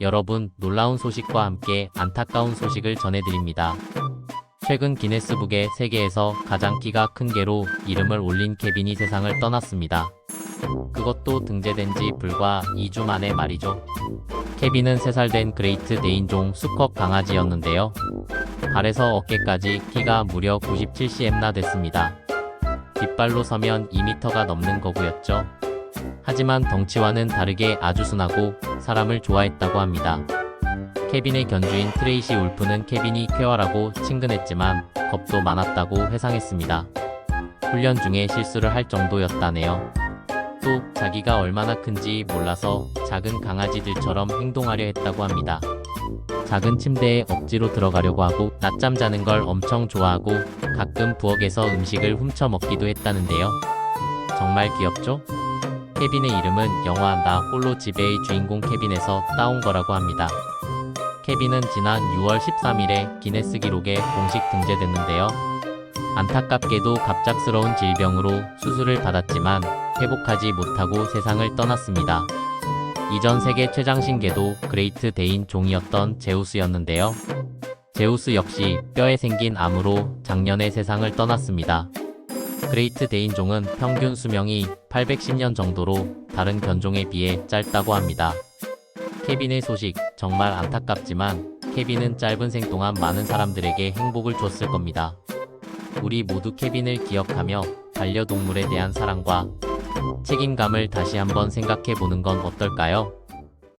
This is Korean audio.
여러분, 놀라운 소식과 함께 안타까운 소식을 전해드립니다. 최근 기네스북의 세계에서 가장 키가 큰 개로 이름을 올린 케빈이 세상을 떠났습니다. 그것도 등재된 지 불과 2주 만에 말이죠. 케빈은 3살 된 그레이트 데인종 수컷 강아지였는데요. 발에서 어깨까지 키가 무려 97cm나 됐습니다. 뒷발로 서면 2m가 넘는 거구였죠. 하지만 덩치와는 다르게 아주 순하고 사람을 좋아했다고 합니다. 케빈의 견주인 트레이시 울프는 케빈이 쾌활하고 친근했지만 겁도 많았다고 회상했습니다. 훈련 중에 실수를 할 정도였다네요. 또 자기가 얼마나 큰지 몰라서 작은 강아지들처럼 행동하려 했다고 합니다. 작은 침대에 억지로 들어가려고 하고 낮잠 자는 걸 엄청 좋아하고 가끔 부엌에서 음식을 훔쳐 먹기도 했다는데요. 정말 귀엽죠? 케빈의 이름은 영화 나 홀로 집에의 주인공 케빈에서 따온 거라고 합니다. 케빈은 지난 6월 13일에 기네스 기록에 공식 등재됐는데요. 안타깝게도 갑작스러운 질병으로 수술을 받았지만 회복하지 못하고 세상을 떠났습니다. 이전 세계 최장 신계도 그레이트 데인 종이었던 제우스였는데요. 제우스 역시 뼈에 생긴 암으로 작년에 세상을 떠났습니다. 그레이트 데인 종은 평균 수명이 810년 정도로 다른 견종에 비해 짧다고 합니다. 케빈의 소식 정말 안타깝지만 케빈은 짧은 생 동안 많은 사람들에게 행복을 줬을 겁니다. 우리 모두 케빈을 기억하며 반려동물에 대한 사랑과 책임감을 다시 한번 생각해 보는 건 어떨까요?